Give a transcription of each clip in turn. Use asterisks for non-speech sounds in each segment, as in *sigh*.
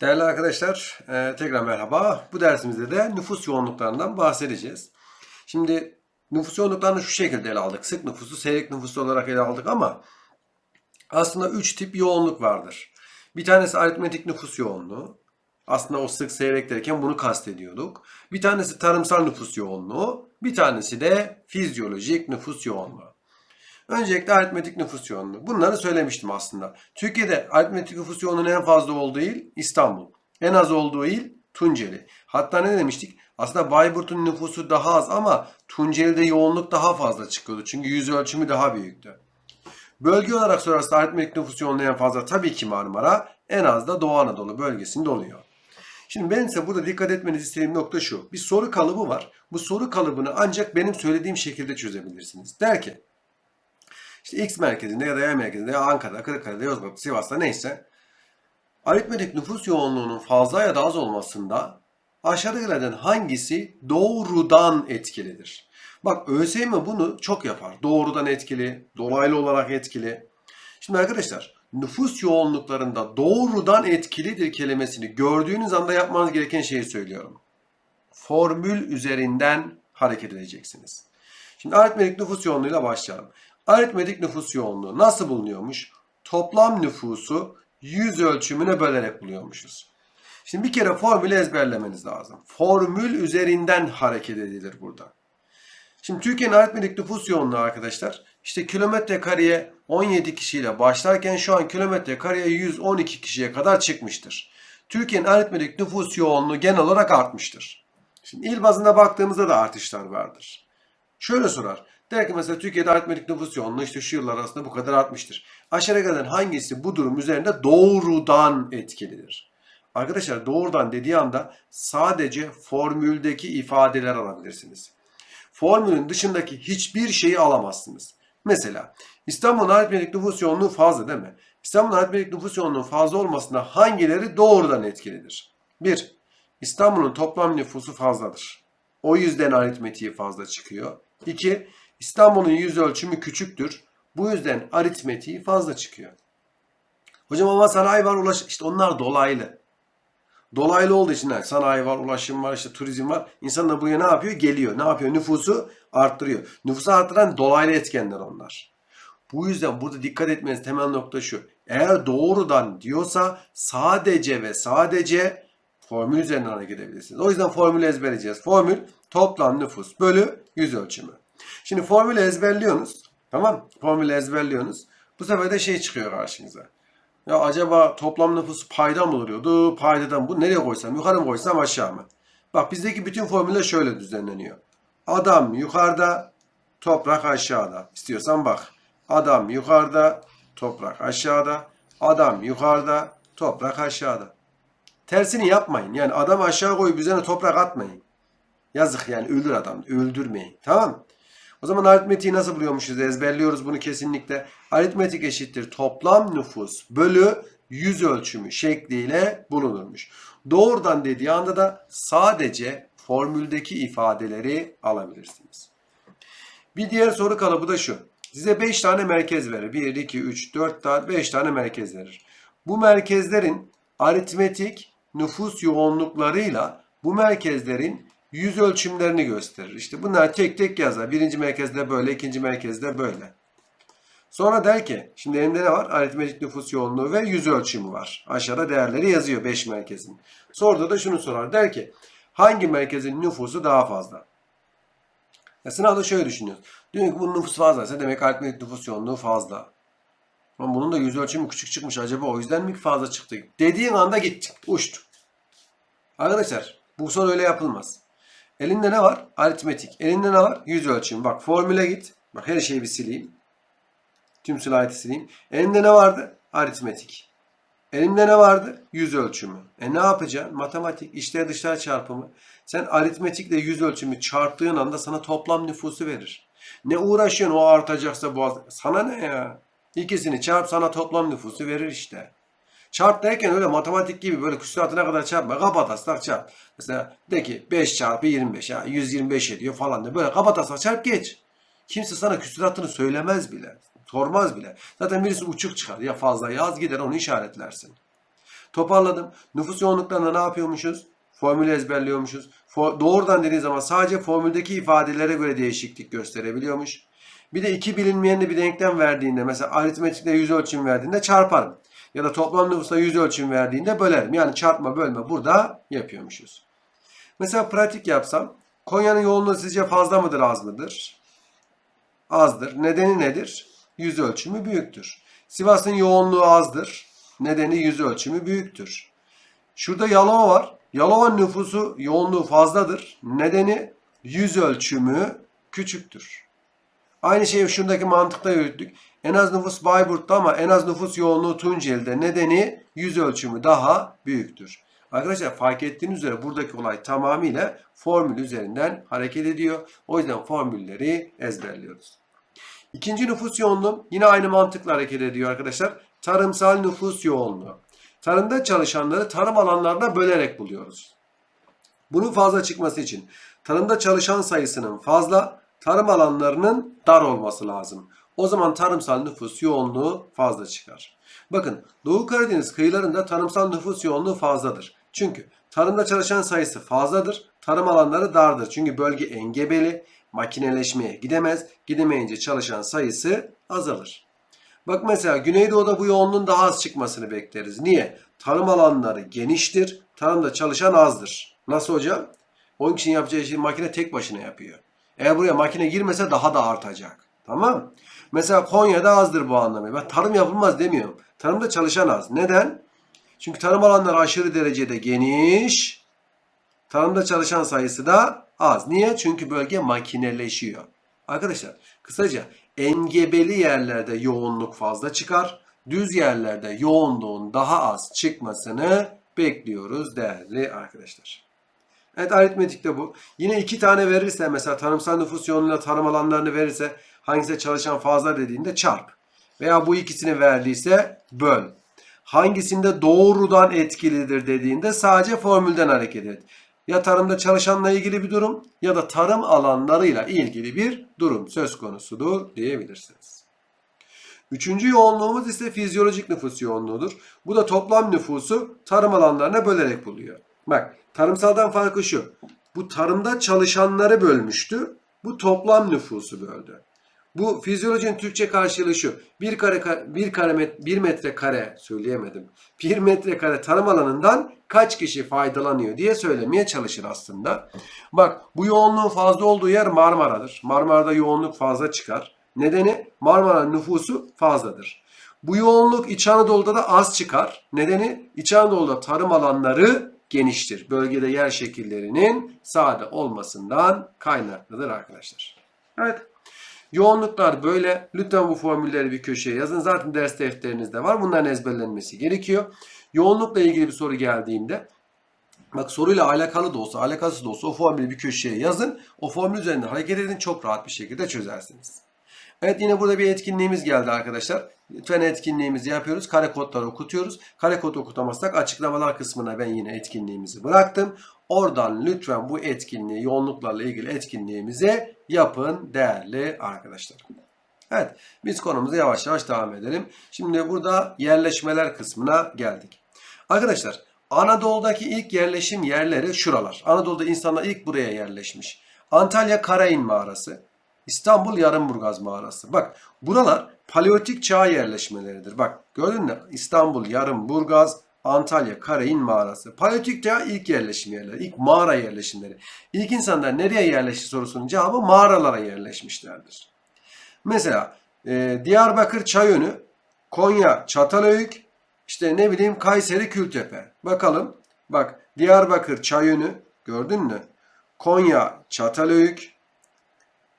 Değerli arkadaşlar, e, tekrar merhaba. Bu dersimizde de nüfus yoğunluklarından bahsedeceğiz. Şimdi nüfus yoğunluklarını şu şekilde ele aldık. Sık nüfusu, seyrek nüfusu olarak ele aldık ama aslında üç tip yoğunluk vardır. Bir tanesi aritmetik nüfus yoğunluğu. Aslında o sık seyrek derken bunu kastediyorduk. Bir tanesi tarımsal nüfus yoğunluğu. Bir tanesi de fizyolojik nüfus yoğunluğu. Öncelikle aritmetik nüfus yoğunluğu. Bunları söylemiştim aslında. Türkiye'de aritmetik nüfus yoğunluğunun en fazla olduğu il İstanbul. En az olduğu il Tunceli. Hatta ne demiştik? Aslında Bayburt'un nüfusu daha az ama Tunceli'de yoğunluk daha fazla çıkıyordu. Çünkü yüz ölçümü daha büyüktü. Bölge olarak sorarsa aritmetik nüfus yoğunluğu en fazla tabii ki Marmara. En az da Doğu Anadolu bölgesinde oluyor. Şimdi benim size burada dikkat etmenizi istediğim nokta şu. Bir soru kalıbı var. Bu soru kalıbını ancak benim söylediğim şekilde çözebilirsiniz. Der ki işte X merkezinde ya da Y merkezinde ya Ankara'da, Kırıkkale'de, Yozgat'ta, Sivas'ta neyse aritmetik nüfus yoğunluğunun fazla ya da az olmasında aşağıdakilerden hangisi doğrudan etkilidir? Bak ÖSYM bunu çok yapar. Doğrudan etkili, dolaylı olarak etkili. Şimdi arkadaşlar nüfus yoğunluklarında doğrudan etkilidir kelimesini gördüğünüz anda yapmanız gereken şeyi söylüyorum. Formül üzerinden hareket edeceksiniz. Şimdi aritmetik nüfus yoğunluğuyla başlayalım. Aritmetik nüfus yoğunluğu nasıl bulunuyormuş? Toplam nüfusu yüz ölçümüne bölerek buluyormuşuz. Şimdi bir kere formülü ezberlemeniz lazım. Formül üzerinden hareket edilir burada. Şimdi Türkiye'nin aritmetik nüfus yoğunluğu arkadaşlar işte kilometre kareye 17 kişiyle başlarken şu an kilometre kareye 112 kişiye kadar çıkmıştır. Türkiye'nin aritmetik nüfus yoğunluğu genel olarak artmıştır. Şimdi il bazında baktığımızda da artışlar vardır. Şöyle sorar. Der ki mesela Türkiye'de aritmetik nüfus yoğunluğu işte şu yıllar arasında bu kadar artmıştır. Aşağıya gelen hangisi bu durum üzerinde doğrudan etkilidir? Arkadaşlar doğrudan dediği anda sadece formüldeki ifadeler alabilirsiniz. Formülün dışındaki hiçbir şeyi alamazsınız. Mesela İstanbul'un aritmetik nüfus yoğunluğu fazla değil mi? İstanbul'un aritmetik nüfus yoğunluğu fazla olmasında hangileri doğrudan etkilidir? 1. İstanbul'un toplam nüfusu fazladır. O yüzden aritmetiği fazla çıkıyor. 2. İstanbul'un yüz ölçümü küçüktür. Bu yüzden aritmetiği fazla çıkıyor. Hocam ama sanayi var, ulaş işte onlar dolaylı. Dolaylı olduğu için sanayi var, ulaşım var, işte turizm var. İnsan da buraya ne yapıyor? Geliyor. Ne yapıyor? Nüfusu arttırıyor. Nüfusu arttıran dolaylı etkenler onlar. Bu yüzden burada dikkat etmeniz temel nokta şu. Eğer doğrudan diyorsa sadece ve sadece formül üzerinden hareket edebilirsiniz. O yüzden formülü ezberleyeceğiz. Formül toplam nüfus bölü yüz ölçümü. Şimdi formülü ezberliyorsunuz. Tamam Formülü ezberliyorsunuz. Bu sefer de şey çıkıyor karşınıza. Ya acaba toplam nüfus payda mı oluyordu? Paydadan bu nereye koysam? Yukarı mı koysam aşağı mı? Bak bizdeki bütün formüller şöyle düzenleniyor. Adam yukarıda, toprak aşağıda. İstiyorsan bak. Adam yukarıda, toprak aşağıda. Adam yukarıda, toprak aşağıda. Tersini yapmayın. Yani adam aşağı koyup üzerine toprak atmayın. Yazık yani öldür adam. Öldürmeyin. Tamam O zaman aritmetiği nasıl buluyormuşuz? Ezberliyoruz bunu kesinlikle. Aritmetik eşittir toplam nüfus bölü yüz ölçümü şekliyle bulunurmuş. Doğrudan dediği anda da sadece formüldeki ifadeleri alabilirsiniz. Bir diğer soru kalıbı da şu. Size 5 tane merkez verir. 1, 2, 3, 4 tane 5 tane merkez verir. Bu merkezlerin aritmetik nüfus yoğunluklarıyla bu merkezlerin yüz ölçümlerini gösterir. İşte bunlar tek tek yazar. Birinci merkezde böyle, ikinci merkezde böyle. Sonra der ki, şimdi elimde ne var? Aritmetik nüfus yoğunluğu ve yüz ölçümü var. Aşağıda değerleri yazıyor 5 merkezin. Soruda da şunu sorar. Der ki, hangi merkezin nüfusu daha fazla? Ya sınavda şöyle düşünüyoruz. Diyor ki bunun nüfusu fazlaysa demek aritmetik nüfus yoğunluğu fazla. Ama bunun da yüz ölçümü küçük çıkmış. Acaba o yüzden mi fazla çıktı? Dediğin anda gitti. Uçtu. Arkadaşlar bu soru öyle yapılmaz. Elinde ne var? Aritmetik. Elinde ne var? Yüz ölçüm. Bak formüle git. Bak her şeyi bir sileyim. Tüm slaytı sileyim. Elinde ne vardı? Aritmetik. Elimde ne vardı? Yüz ölçümü. E ne yapacaksın? Matematik, içler dışlar çarpımı. Sen aritmetikle yüz ölçümü çarptığın anda sana toplam nüfusu verir. Ne uğraşıyorsun o artacaksa bu Sana ne ya? İkisini çarp sana toplam nüfusu verir işte. Çarp derken öyle matematik gibi böyle küsuratına kadar çarpma. Kapataslak çarp. Mesela de ki 5 çarpı 25 ya 125 ediyor falan de. Böyle kapataslak çarp geç. Kimse sana küsuratını söylemez bile. Sormaz bile. Zaten birisi uçuk çıkar. Ya fazla yaz gider onu işaretlersin. Toparladım. Nüfus yoğunluklarında ne yapıyormuşuz? Formülü ezberliyormuşuz. For- doğrudan dediği zaman sadece formüldeki ifadelere göre değişiklik gösterebiliyormuş. Bir de iki bilinmeyenli bir denklem verdiğinde mesela aritmetikte yüz ölçüm verdiğinde çarparım. Ya da toplam nüfusta yüz ölçüm verdiğinde bölerim. Yani çarpma bölme burada yapıyormuşuz. Mesela pratik yapsam Konya'nın yoğunluğu sizce fazla mıdır az mıdır? Azdır. Nedeni nedir? Yüz ölçümü büyüktür. Sivas'ın yoğunluğu azdır. Nedeni yüz ölçümü büyüktür. Şurada Yalova var. Yalova'nın nüfusu yoğunluğu fazladır. Nedeni yüz ölçümü küçüktür. Aynı şeyi şuradaki mantıkla yürüttük. En az nüfus Bayburt'ta ama en az nüfus yoğunluğu Tunceli'de. Nedeni yüz ölçümü daha büyüktür. Arkadaşlar fark ettiğiniz üzere buradaki olay tamamıyla formül üzerinden hareket ediyor. O yüzden formülleri ezberliyoruz. İkinci nüfus yoğunluğu yine aynı mantıkla hareket ediyor arkadaşlar. Tarımsal nüfus yoğunluğu. Tarımda çalışanları tarım alanlarına bölerek buluyoruz. Bunun fazla çıkması için tarımda çalışan sayısının fazla, tarım alanlarının dar olması lazım. O zaman tarımsal nüfus yoğunluğu fazla çıkar. Bakın Doğu Karadeniz kıyılarında tarımsal nüfus yoğunluğu fazladır. Çünkü tarımda çalışan sayısı fazladır, tarım alanları dardır. Çünkü bölge engebeli, makineleşmeye gidemez, gidemeyince çalışan sayısı azalır. Bak mesela Güneydoğu'da bu yoğunluğun daha az çıkmasını bekleriz. Niye? Tarım alanları geniştir, tarımda çalışan azdır. Nasıl hocam? Onun için yapacağı işi makine tek başına yapıyor. Eğer buraya makine girmese daha da artacak. Tamam Mesela Konya'da azdır bu anlamı. Ben tarım yapılmaz demiyorum. Tarımda çalışan az. Neden? Çünkü tarım alanları aşırı derecede geniş. Tarımda çalışan sayısı da az. Niye? Çünkü bölge makineleşiyor. Arkadaşlar kısaca engebeli yerlerde yoğunluk fazla çıkar. Düz yerlerde yoğunluğun daha az çıkmasını bekliyoruz değerli arkadaşlar. Evet aritmetikte bu. Yine iki tane verirse mesela tarımsal nüfus yoğunluğuyla tarım alanlarını verirse hangisine çalışan fazla dediğinde çarp. Veya bu ikisini verdiyse böl. Hangisinde doğrudan etkilidir dediğinde sadece formülden hareket et. Ya tarımda çalışanla ilgili bir durum ya da tarım alanlarıyla ilgili bir durum söz konusudur diyebilirsiniz. Üçüncü yoğunluğumuz ise fizyolojik nüfus yoğunluğudur. Bu da toplam nüfusu tarım alanlarına bölerek buluyor. Bak tarımsaldan farkı şu. Bu tarımda çalışanları bölmüştü. Bu toplam nüfusu böldü. Bu fizyolojinin Türkçe karşılığı şu. Bir kare bir kare bir metre kare söyleyemedim. Bir metre kare tarım alanından kaç kişi faydalanıyor diye söylemeye çalışır aslında. Bak bu yoğunluğun fazla olduğu yer Marmara'dır. Marmara'da yoğunluk fazla çıkar. Nedeni Marmara nüfusu fazladır. Bu yoğunluk İç Anadolu'da da az çıkar. Nedeni İç Anadolu'da tarım alanları geniştir. Bölgede yer şekillerinin sade olmasından kaynaklıdır arkadaşlar. Evet. Yoğunluklar böyle. Lütfen bu formülleri bir köşeye yazın. Zaten ders defterinizde var. Bunların ezberlenmesi gerekiyor. Yoğunlukla ilgili bir soru geldiğinde Bak soruyla alakalı da olsa, alakasız da olsa o formülü bir köşeye yazın. O formül üzerinde hareket edin. Çok rahat bir şekilde çözersiniz. Evet yine burada bir etkinliğimiz geldi arkadaşlar. Lütfen etkinliğimizi yapıyoruz. Kare kodları okutuyoruz. Kare kod okutamazsak açıklamalar kısmına ben yine etkinliğimizi bıraktım. Oradan lütfen bu etkinliği, yoğunluklarla ilgili etkinliğimizi yapın değerli arkadaşlar. Evet biz konumuza yavaş yavaş devam edelim. Şimdi burada yerleşmeler kısmına geldik. Arkadaşlar Anadolu'daki ilk yerleşim yerleri şuralar. Anadolu'da insanlar ilk buraya yerleşmiş. Antalya Karain Mağarası, İstanbul Yarımburgaz Mağarası. Bak buralar paleolitik çağ yerleşmeleridir. Bak gördün mü? İstanbul Yarımburgaz, Antalya Karain Mağarası. Paleolitik çağ ilk yerleşim yerleri, ilk mağara yerleşimleri. İlk insanlar nereye yerleşti sorusunun cevabı mağaralara yerleşmişlerdir. Mesela e, Diyarbakır Çayönü, Konya Çatalhöyük, işte ne bileyim Kayseri Kültepe. Bakalım. Bak Diyarbakır Çayönü gördün mü? Konya Çatalhöyük.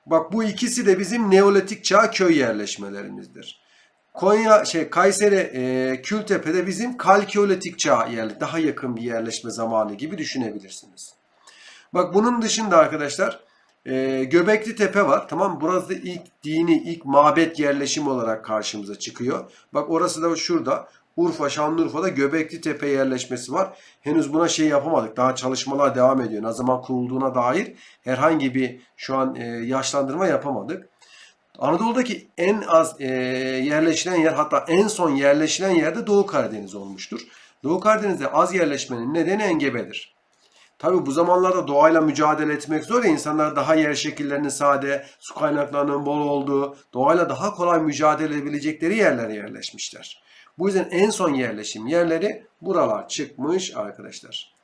Bak bu ikisi de bizim Neolitik çağ köy yerleşmelerimizdir. Konya şey Kayseri e, Kültepe'de bizim Kalkiyolitik çağ yerli daha yakın bir yerleşme zamanı gibi düşünebilirsiniz. Bak bunun dışında arkadaşlar e, Göbekli Tepe var. Tamam burası da ilk dini, ilk mabet yerleşimi olarak karşımıza çıkıyor. Bak orası da şurada. Urfa, Şanlıurfa'da Göbekli Tepe yerleşmesi var. Henüz buna şey yapamadık. Daha çalışmalar devam ediyor. Ne zaman kurulduğuna dair herhangi bir şu an e, yaşlandırma yapamadık. Anadolu'daki en az e, yerleşilen yer hatta en son yerleşilen yerde Doğu Karadeniz olmuştur. Doğu Karadeniz'de az yerleşmenin nedeni engebedir. Tabi bu zamanlarda doğayla mücadele etmek zor ya insanlar daha yer şekillerinin sade, su kaynaklarının bol olduğu, doğayla daha kolay mücadele edebilecekleri yerlere yerleşmişler. Bu yüzden en son yerleşim yerleri buralar çıkmış arkadaşlar.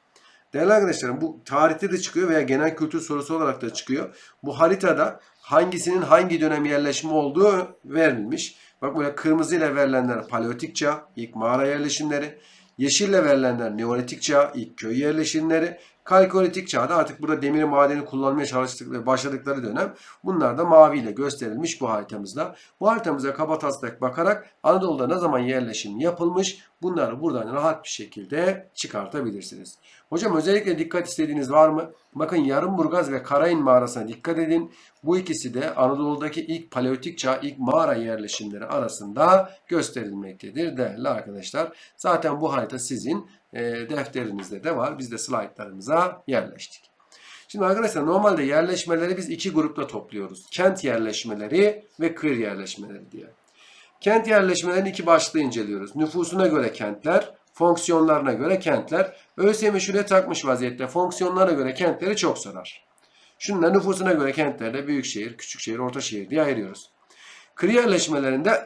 Değerli arkadaşlarım bu tarihte de çıkıyor veya genel kültür sorusu olarak da çıkıyor. Bu haritada hangisinin hangi dönem yerleşimi olduğu verilmiş. Bak böyle kırmızı ile verilenler paleolitik çağ, ilk mağara yerleşimleri. Yeşille verilenler neolitik çağ, ilk köy yerleşimleri. Kalkolitik çağda artık burada demir madeni kullanmaya çalıştıkları, başladıkları dönem. Bunlar da maviyle gösterilmiş bu haritamızda. Bu haritamıza kaba taslak bakarak Anadolu'da ne zaman yerleşim yapılmış bunları buradan rahat bir şekilde çıkartabilirsiniz. Hocam özellikle dikkat istediğiniz var mı? Bakın Yarımburgaz ve Karayın mağarasına dikkat edin. Bu ikisi de Anadolu'daki ilk paleolitik çağ, ilk mağara yerleşimleri arasında gösterilmektedir değerli arkadaşlar. Zaten bu harita sizin defterinizde de var. Biz de slaytlarımıza yerleştik. Şimdi arkadaşlar normalde yerleşmeleri biz iki grupta topluyoruz. Kent yerleşmeleri ve kır yerleşmeleri diye. Kent yerleşmelerini iki başlığı inceliyoruz. Nüfusuna göre kentler, fonksiyonlarına göre kentler. ÖSYM şuraya takmış vaziyette. Fonksiyonlarına göre kentleri çok sorar. Şununla nüfusuna göre kentlerde büyük şehir, küçük şehir, orta şehir diye ayırıyoruz. Kır yerleşmelerinde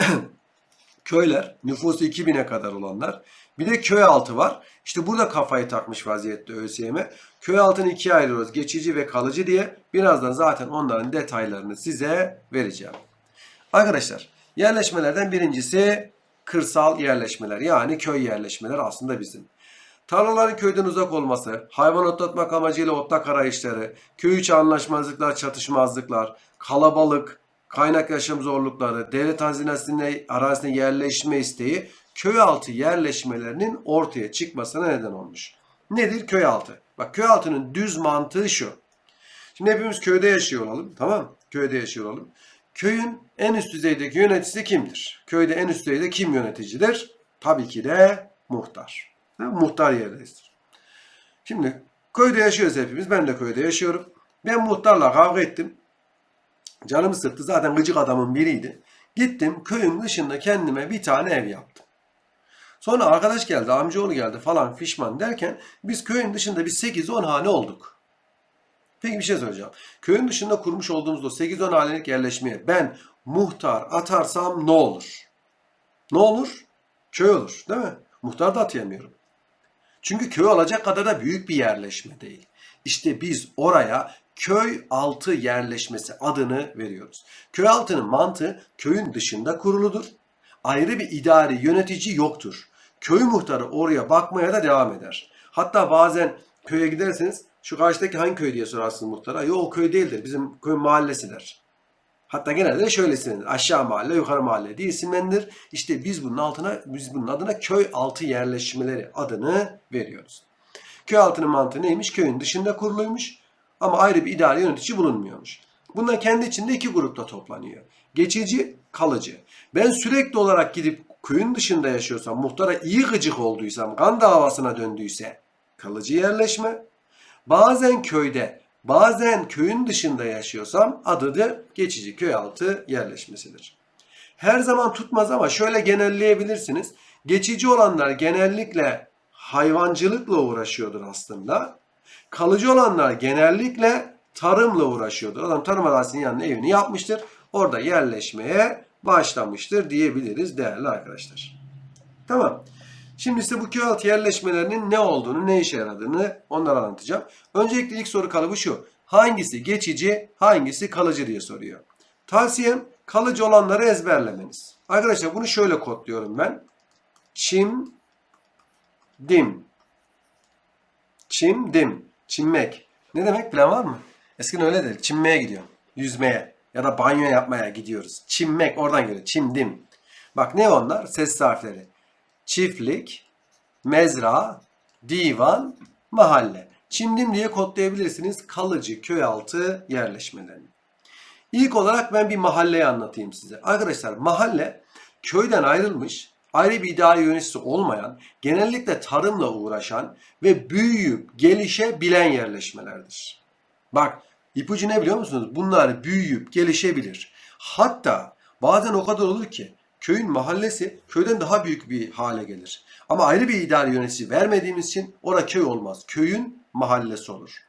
*clears throat* köyler, nüfusu 2000'e kadar olanlar. Bir de köy altı var. İşte burada kafayı takmış vaziyette ÖSYM. Köy altını ikiye ayırıyoruz. Geçici ve kalıcı diye. Birazdan zaten onların detaylarını size vereceğim. Arkadaşlar yerleşmelerden birincisi kırsal yerleşmeler. Yani köy yerleşmeler aslında bizim. Tarlaların köyden uzak olması, hayvan otlatmak amacıyla otlak arayışları, köy içi anlaşmazlıklar, çatışmazlıklar, kalabalık, kaynak yaşam zorlukları, devlet hazinesine, arazisine yerleşme isteği köy altı yerleşmelerinin ortaya çıkmasına neden olmuş. Nedir köy altı? Bak köy altının düz mantığı şu. Şimdi hepimiz köyde yaşıyor olalım. Tamam? Köyde yaşıyor olalım. Köyün en üst düzeydeki yöneticisi kimdir? Köyde en üst düzeyde kim yöneticidir? Tabii ki de muhtar. Ha, Muhtar yerindedir. Şimdi köyde yaşıyoruz hepimiz. Ben de köyde yaşıyorum. Ben muhtarla kavga ettim. Canımı sıktı. Zaten gıcık adamın biriydi. Gittim köyün dışında kendime bir tane ev yaptım. Sonra arkadaş geldi, amcaoğlu geldi falan fişman derken biz köyün dışında bir 8-10 hane olduk. Peki bir şey söyleyeceğim. Köyün dışında kurmuş olduğumuz o 8-10 hanelik yerleşmeye ben muhtar atarsam ne olur? Ne olur? Köy olur değil mi? Muhtar da atayamıyorum. Çünkü köy olacak kadar da büyük bir yerleşme değil. İşte biz oraya köy altı yerleşmesi adını veriyoruz. Köy altının mantığı köyün dışında kuruludur. Ayrı bir idari yönetici yoktur. Köy muhtarı oraya bakmaya da devam eder. Hatta bazen köye giderseniz şu karşıdaki hangi köy diye sorarsınız muhtara. Yok o köy değildir. Bizim köy mahallesi der. Hatta genelde de şöyle isimlenir. Aşağı mahalle, yukarı mahalle diye isimlenir. İşte biz bunun altına, biz bunun adına köy altı yerleşmeleri adını veriyoruz. Köy altının mantığı neymiş? Köyün dışında kuruluymuş ama ayrı bir idari yönetici bulunmuyormuş. Bunlar kendi içinde iki grupta toplanıyor. Geçici, kalıcı. Ben sürekli olarak gidip köyün dışında yaşıyorsam, muhtara iyi gıcık olduysam, kan davasına döndüyse kalıcı yerleşme. Bazen köyde, bazen köyün dışında yaşıyorsam adı da geçici köy altı yerleşmesidir. Her zaman tutmaz ama şöyle genelleyebilirsiniz. Geçici olanlar genellikle hayvancılıkla uğraşıyordur aslında. Kalıcı olanlar genellikle tarımla uğraşıyordur. Adam tarım arazisinin yanına evini yapmıştır. Orada yerleşmeye başlamıştır diyebiliriz değerli arkadaşlar. Tamam. Şimdi size bu köy altı yerleşmelerinin ne olduğunu, ne işe yaradığını onları anlatacağım. Öncelikle ilk soru kalıbı şu. Hangisi geçici, hangisi kalıcı diye soruyor. Tavsiyem kalıcı olanları ezberlemeniz. Arkadaşlar bunu şöyle kodluyorum ben. Çim, dim. Çim, dim. Çimmek. Ne demek plan var mı? Eskiden öyle değil. Çimmeye gidiyor. Yüzmeye ya da banyo yapmaya gidiyoruz. Çimmek oradan geliyor. Çimdim. Bak ne onlar? Ses harfleri. Çiftlik, mezra, divan, mahalle. Çimdim diye kodlayabilirsiniz kalıcı köy altı yerleşmelerini. İlk olarak ben bir mahalleyi anlatayım size. Arkadaşlar mahalle köyden ayrılmış, ayrı bir idari yöneticisi olmayan, genellikle tarımla uğraşan ve büyüyüp gelişebilen yerleşmelerdir. Bak ipucu ne biliyor musunuz? Bunlar büyüyüp gelişebilir. Hatta bazen o kadar olur ki köyün mahallesi köyden daha büyük bir hale gelir. Ama ayrı bir idari yönetici vermediğimiz için orada köy olmaz. Köyün mahallesi olur.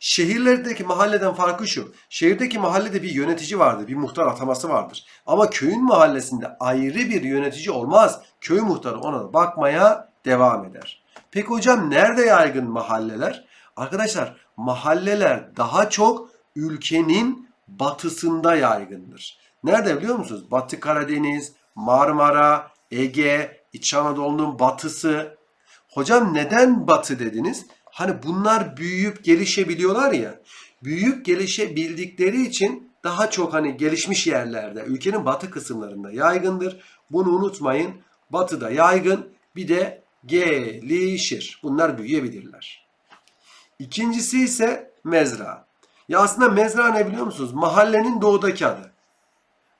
Şehirlerdeki mahalleden farkı şu. Şehirdeki mahallede bir yönetici vardır, bir muhtar ataması vardır. Ama köyün mahallesinde ayrı bir yönetici olmaz. Köy muhtarı ona bakmaya devam eder. Peki hocam nerede yaygın mahalleler? Arkadaşlar mahalleler daha çok ülkenin batısında yaygındır. Nerede biliyor musunuz? Batı Karadeniz, Marmara, Ege, İç Anadolu'nun batısı. Hocam neden batı dediniz? Hani bunlar büyüyüp gelişebiliyorlar ya. Büyüyüp gelişebildikleri için daha çok hani gelişmiş yerlerde, ülkenin batı kısımlarında yaygındır. Bunu unutmayın. Batıda yaygın, bir de gelişir. Bunlar büyüyebilirler. İkincisi ise mezra. Ya aslında mezra ne biliyor musunuz? Mahallenin doğudaki adı.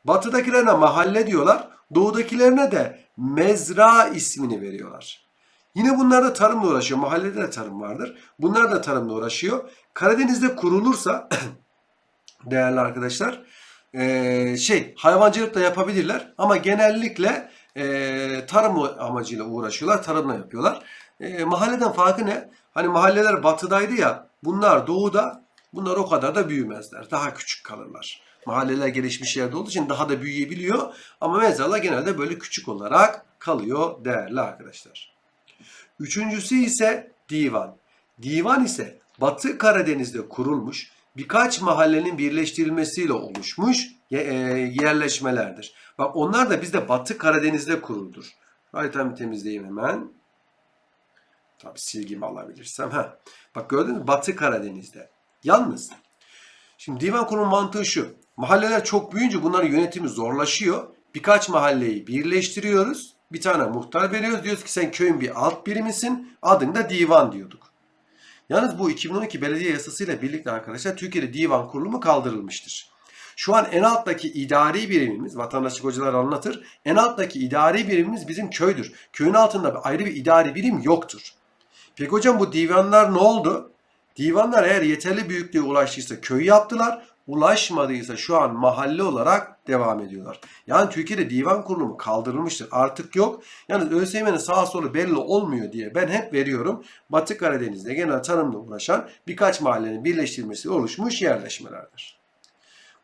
Batıdakilerine mahalle diyorlar. Doğudakilerine de mezra ismini veriyorlar. Yine bunlar da tarımla uğraşıyor. Mahallede de tarım vardır. Bunlar da tarımla uğraşıyor. Karadeniz'de kurulursa *clears throat* değerli arkadaşlar eee, şey hayvancılık da yapabilirler ama genellikle eee, tarım amacıyla uğraşıyorlar. Tarımla yapıyorlar. Eee, mahalleden farkı ne? Hani mahalleler batıdaydı ya bunlar doğuda bunlar o kadar da büyümezler. Daha küçük kalırlar. Mahalleler gelişmiş yerde olduğu için daha da büyüyebiliyor. Ama mezarlar genelde böyle küçük olarak kalıyor değerli arkadaşlar. Üçüncüsü ise divan. Divan ise Batı Karadeniz'de kurulmuş birkaç mahallenin birleştirilmesiyle oluşmuş e, yerleşmelerdir. Bak onlar da bizde Batı Karadeniz'de kuruldur. Haritamı temizleyeyim hemen. Tabi silgimi alabilirsem. Heh. Bak gördün mü? Batı Karadeniz'de. Yalnız Şimdi divan kurulu mantığı şu. Mahalleler çok büyüyünce bunların yönetimi zorlaşıyor. Birkaç mahalleyi birleştiriyoruz. Bir tane muhtar veriyoruz. Diyoruz ki sen köyün bir alt birimisin. Adın da divan diyorduk. Yalnız bu 2012 belediye yasasıyla birlikte arkadaşlar Türkiye'de divan kurulumu kaldırılmıştır. Şu an en alttaki idari birimimiz, vatandaşlık hocalar anlatır. En alttaki idari birimimiz bizim köydür. Köyün altında ayrı bir idari birim yoktur. Peki hocam bu divanlar ne oldu? Divanlar eğer yeterli büyüklüğe ulaştıysa köy yaptılar. Ulaşmadıysa şu an mahalle olarak devam ediyorlar. Yani Türkiye'de divan kurulumu kaldırılmıştır. Artık yok. Yani ÖSYM'nin sağ solu belli olmuyor diye ben hep veriyorum. Batı Karadeniz'de genel tarımla uğraşan birkaç mahallenin birleştirilmesi oluşmuş yerleşmelerdir.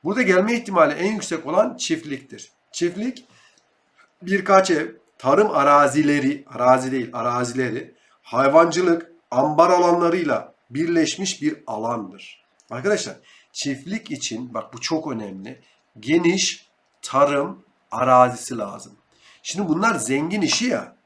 Burada gelme ihtimali en yüksek olan çiftliktir. Çiftlik birkaç ev, tarım arazileri, arazi değil arazileri, hayvancılık, ambar alanlarıyla birleşmiş bir alandır. Arkadaşlar çiftlik için bak bu çok önemli. Geniş tarım arazisi lazım. Şimdi bunlar zengin işi ya.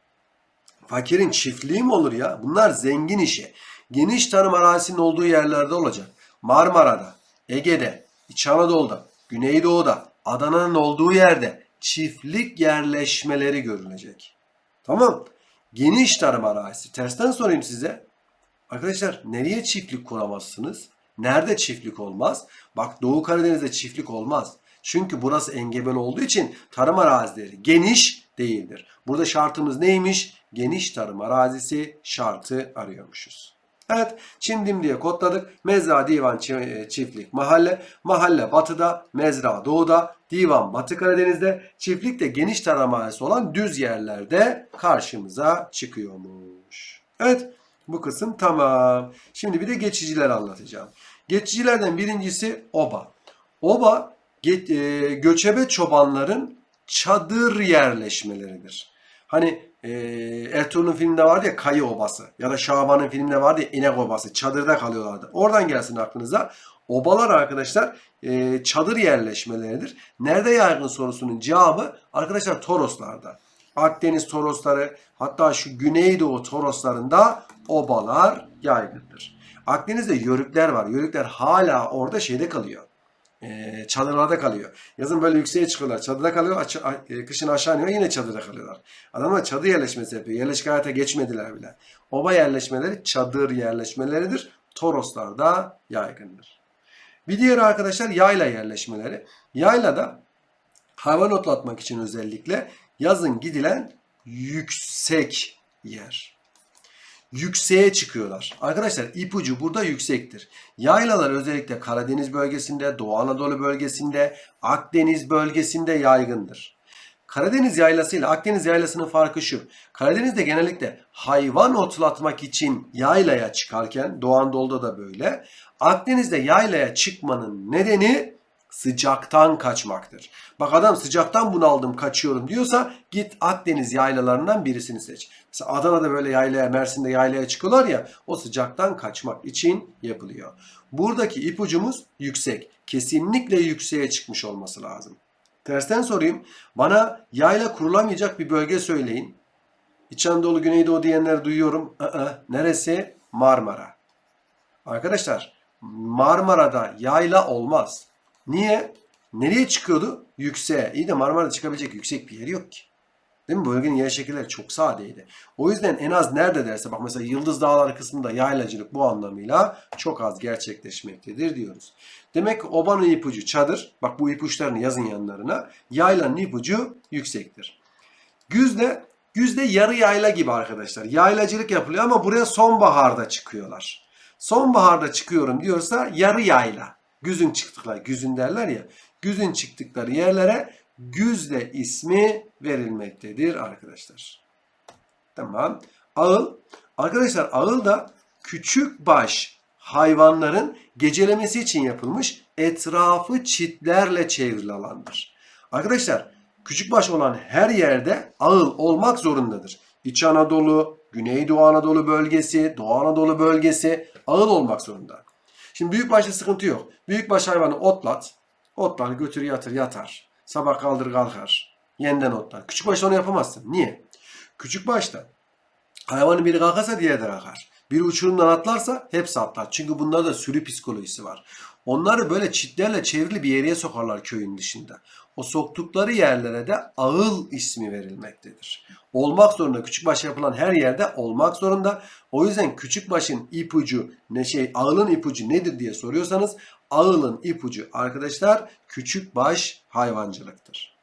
Fakirin çiftliği mi olur ya? Bunlar zengin işi. Geniş tarım arazisinin olduğu yerlerde olacak. Marmara'da, Ege'de, İç Anadolu'da, Güneydoğu'da, Adana'nın olduğu yerde çiftlik yerleşmeleri görülecek. Tamam. Geniş tarım arazisi. Tersten sorayım size. Arkadaşlar nereye çiftlik kuramazsınız? Nerede çiftlik olmaz? Bak Doğu Karadeniz'de çiftlik olmaz. Çünkü burası engebeli olduğu için tarım arazileri geniş değildir. Burada şartımız neymiş? Geniş tarım arazisi şartı arıyormuşuz. Evet, Çindim diye kodladık. Mezra, divan, çi- çiftlik, mahalle. Mahalle batıda, mezra doğuda, divan batı Karadeniz'de, çiftlik de geniş tarım arazisi olan düz yerlerde karşımıza çıkıyormuş. Evet, bu kısım tamam. Şimdi bir de geçiciler anlatacağım. Geçicilerden birincisi oba. Oba e, göçebe çobanların çadır yerleşmeleridir. Hani e, Ertuğrul'un filminde vardı ya Kayı Obası ya da Şaban'ın filminde vardı ya İnek Obası. Çadırda kalıyorlardı. Oradan gelsin aklınıza. Obalar arkadaşlar e, çadır yerleşmeleridir. Nerede yaygın sorusunun cevabı arkadaşlar Toroslarda. Akdeniz Torosları hatta şu Güneydoğu Toroslarında obalar yaygındır. Akdeniz'de yörükler var. Yörükler hala orada şeyde kalıyor. Ee, çadırlarda kalıyor. Yazın böyle yükseğe çıkıyorlar. Çadırda kalıyor. aç- a- e, kışın aşağı iniyor. Yine çadırda kalıyorlar. Adamlar çadır yerleşmesi yapıyor. Yerleşik hayata geçmediler bile. Oba yerleşmeleri çadır yerleşmeleridir. Toroslarda yaygındır. Bir diğer arkadaşlar yayla yerleşmeleri. Yaylada hayvan otlatmak için özellikle yazın gidilen yüksek yer. Yükseğe çıkıyorlar. Arkadaşlar ipucu burada yüksektir. Yaylalar özellikle Karadeniz bölgesinde, Doğu Anadolu bölgesinde, Akdeniz bölgesinde yaygındır. Karadeniz yaylası ile Akdeniz yaylasının farkı şu. Karadeniz'de genellikle hayvan otlatmak için yaylaya çıkarken Doğu Anadolu'da da böyle. Akdeniz'de yaylaya çıkmanın nedeni sıcaktan kaçmaktır. Bak adam sıcaktan bunaldım kaçıyorum diyorsa git Akdeniz yaylalarından birisini seç. Mesela Adana'da böyle yaylaya, Mersin'de yaylaya çıkıyorlar ya o sıcaktan kaçmak için yapılıyor. Buradaki ipucumuz yüksek. Kesinlikle yükseğe çıkmış olması lazım. Tersten sorayım. Bana yayla kurulamayacak bir bölge söyleyin. İç Anadolu, Güneydoğu diyenler duyuyorum. Aa, neresi? Marmara. Arkadaşlar Marmara'da yayla olmaz. Niye? Nereye çıkıyordu? Yükseğe. İyi de Marmara'da çıkabilecek yüksek bir yer yok ki. Değil mi? Bölgenin yer şekilleri çok sadeydi. O yüzden en az nerede derse bak mesela Yıldız Dağları kısmında yaylacılık bu anlamıyla çok az gerçekleşmektedir diyoruz. Demek ki obanın ipucu çadır. Bak bu ipuçlarını yazın yanlarına. Yaylanın ipucu yüksektir. Güzde, güzde yarı yayla gibi arkadaşlar. Yaylacılık yapılıyor ama buraya sonbaharda çıkıyorlar. Sonbaharda çıkıyorum diyorsa yarı yayla. Güzün çıktıkları, güzün derler ya. Güzün çıktıkları yerlere Güzde ismi verilmektedir arkadaşlar. Tamam. Ağıl. Arkadaşlar ağıl da küçük baş hayvanların gecelemesi için yapılmış etrafı çitlerle çevrili alandır. Arkadaşlar küçük baş olan her yerde ağıl olmak zorundadır. İç Anadolu, Güneydoğu Anadolu bölgesi, Doğu Anadolu bölgesi ağıl olmak zorunda. Şimdi büyük başta sıkıntı yok. Büyük baş hayvanı otlat. Otlar götür yatır yatar. Sabah kaldır kalkar. Yeniden otlar. Küçük başta onu yapamazsın. Niye? Küçük başta hayvanın biri kalkarsa diğeri de kalkar. Bir uçurumdan atlarsa hepsi atlar. Çünkü bunlarda sürü psikolojisi var. Onları böyle çitlerle çevrili bir yere sokarlar köyün dışında. O soktukları yerlere de ağıl ismi verilmektedir. Olmak zorunda. Küçükbaş yapılan her yerde olmak zorunda. O yüzden küçükbaşın ipucu ne şey ağılın ipucu nedir diye soruyorsanız ağılın ipucu arkadaşlar küçükbaş hayvancılıktır.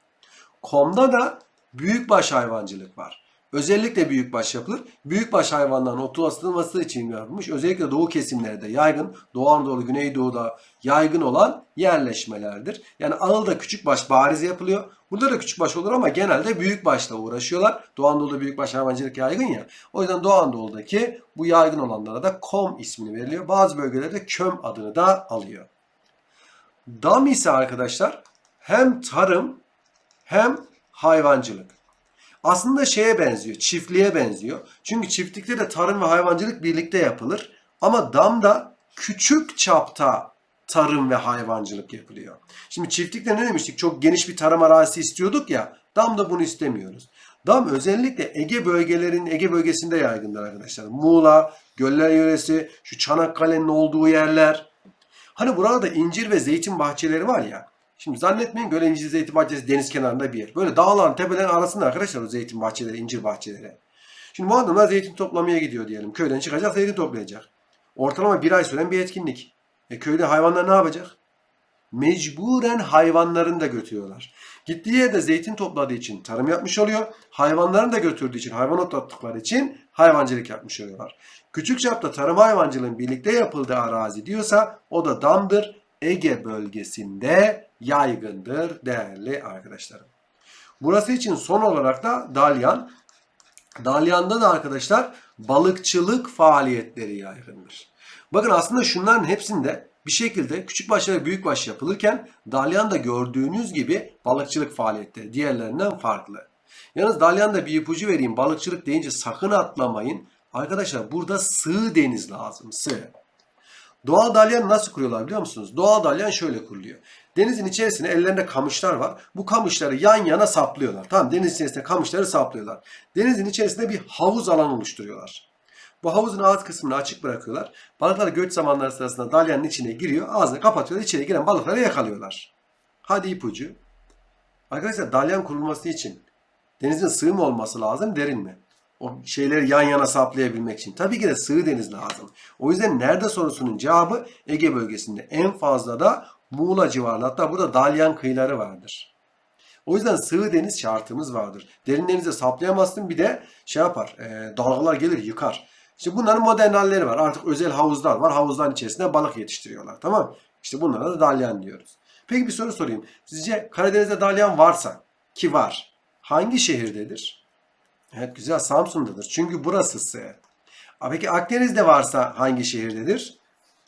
Komda da büyükbaş hayvancılık var. Özellikle büyükbaş yapılır. Büyükbaş hayvanların otlatılması için yapılmış. Özellikle doğu kesimlerde yaygın, Doğu Anadolu, Güneydoğu'da yaygın olan yerleşmelerdir. Yani ağılda küçükbaş bariz yapılıyor. Burada da küçükbaş olur ama genelde büyükbaşla uğraşıyorlar. Doğu Anadolu'da büyükbaş hayvancılık yaygın ya. O yüzden Doğu Anadolu'daki bu yaygın olanlara da kom ismini veriliyor. Bazı bölgelerde köm adını da alıyor. Dam ise arkadaşlar hem tarım hem hayvancılık. Aslında şeye benziyor, çiftliğe benziyor. Çünkü çiftlikte de tarım ve hayvancılık birlikte yapılır. Ama damda küçük çapta tarım ve hayvancılık yapılıyor. Şimdi çiftlikte ne demiştik? Çok geniş bir tarım arazisi istiyorduk ya. Damda bunu istemiyoruz. Dam özellikle Ege bölgelerinin Ege bölgesinde yaygındır arkadaşlar. Muğla, Göller yöresi, şu Çanakkale'nin olduğu yerler. Hani burada incir ve zeytin bahçeleri var ya. Şimdi zannetmeyin Göl İncir Zeytin Bahçesi deniz kenarında bir yer. Böyle dağların tepelerin arasında arkadaşlar o zeytin bahçeleri, incir bahçeleri. Şimdi bu adamlar zeytin toplamaya gidiyor diyelim. Köyden çıkacak zeytin toplayacak. Ortalama bir ay süren bir etkinlik. E köyde hayvanlar ne yapacak? Mecburen hayvanlarını da götürüyorlar. Gittiği yerde zeytin topladığı için tarım yapmış oluyor. Hayvanlarını da götürdüğü için, hayvan otlattıkları için hayvancılık yapmış oluyorlar. Küçük çapta tarım hayvancılığın birlikte yapıldığı arazi diyorsa o da damdır. Ege bölgesinde yaygındır değerli arkadaşlarım. Burası için son olarak da Dalyan. Dalyan'da da arkadaşlar balıkçılık faaliyetleri yaygındır. Bakın aslında şunların hepsinde bir şekilde küçük baş ve büyük baş yapılırken Dalyan'da gördüğünüz gibi balıkçılık faaliyetleri diğerlerinden farklı. Yalnız Dalyan'da bir ipucu vereyim. Balıkçılık deyince sakın atlamayın. Arkadaşlar burada sığ deniz lazım. Sığ. Doğal dalyan nasıl kuruyorlar biliyor musunuz? Doğal dalyan şöyle kuruluyor. Denizin içerisine ellerinde kamışlar var. Bu kamışları yan yana saplıyorlar. Tamam deniz içerisinde kamışları saplıyorlar. Denizin içerisinde bir havuz alanı oluşturuyorlar. Bu havuzun ağız kısmını açık bırakıyorlar. Balıklar göç zamanları sırasında dalyanın içine giriyor. Ağzını kapatıyorlar. İçeri giren balıkları yakalıyorlar. Hadi ipucu. Arkadaşlar dalyan kurulması için denizin sığ mı olması lazım derin mi? O şeyleri yan yana saplayabilmek için. Tabii ki de sığ deniz lazım. O yüzden nerede sorusunun cevabı Ege bölgesinde. En fazla da Muğla civarında. Hatta burada Dalyan kıyıları vardır. O yüzden sığ deniz şartımız vardır. Derin denize saplayamazsın bir de şey yapar. E, dalgalar gelir yıkar. İşte bunların modern halleri var. Artık özel havuzlar var. Havuzların içerisinde balık yetiştiriyorlar. Tamam? İşte bunlara da dalyan diyoruz. Peki bir soru sorayım. Sizce Karadeniz'de dalyan varsa ki var. hangi şehirdedir? Evet güzel Samsun'dadır. Çünkü burası S. Aa, Peki Akdeniz'de varsa hangi şehirdedir?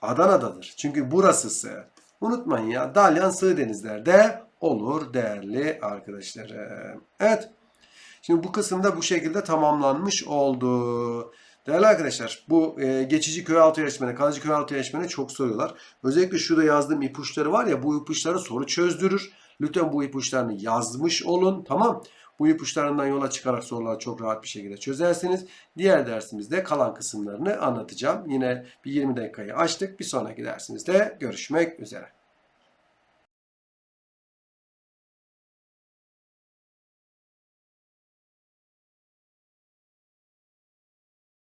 Adana'dadır. Çünkü burası S. Unutmayın ya Dalyan sığ denizlerde olur değerli arkadaşlarım. Evet. Şimdi bu kısımda bu şekilde tamamlanmış oldu. Değerli arkadaşlar bu e, geçici köy altı yarışmanı, kalıcı köy altı yarışmanı çok soruyorlar. Özellikle şurada yazdığım ipuçları var ya bu ipuçları soru çözdürür. Lütfen bu ipuçlarını yazmış olun tamam. Bu ipuçlarından yola çıkarak soruları çok rahat bir şekilde çözersiniz. Diğer dersimizde kalan kısımlarını anlatacağım. Yine bir 20 dakikayı açtık. Bir sonraki dersimizde görüşmek üzere.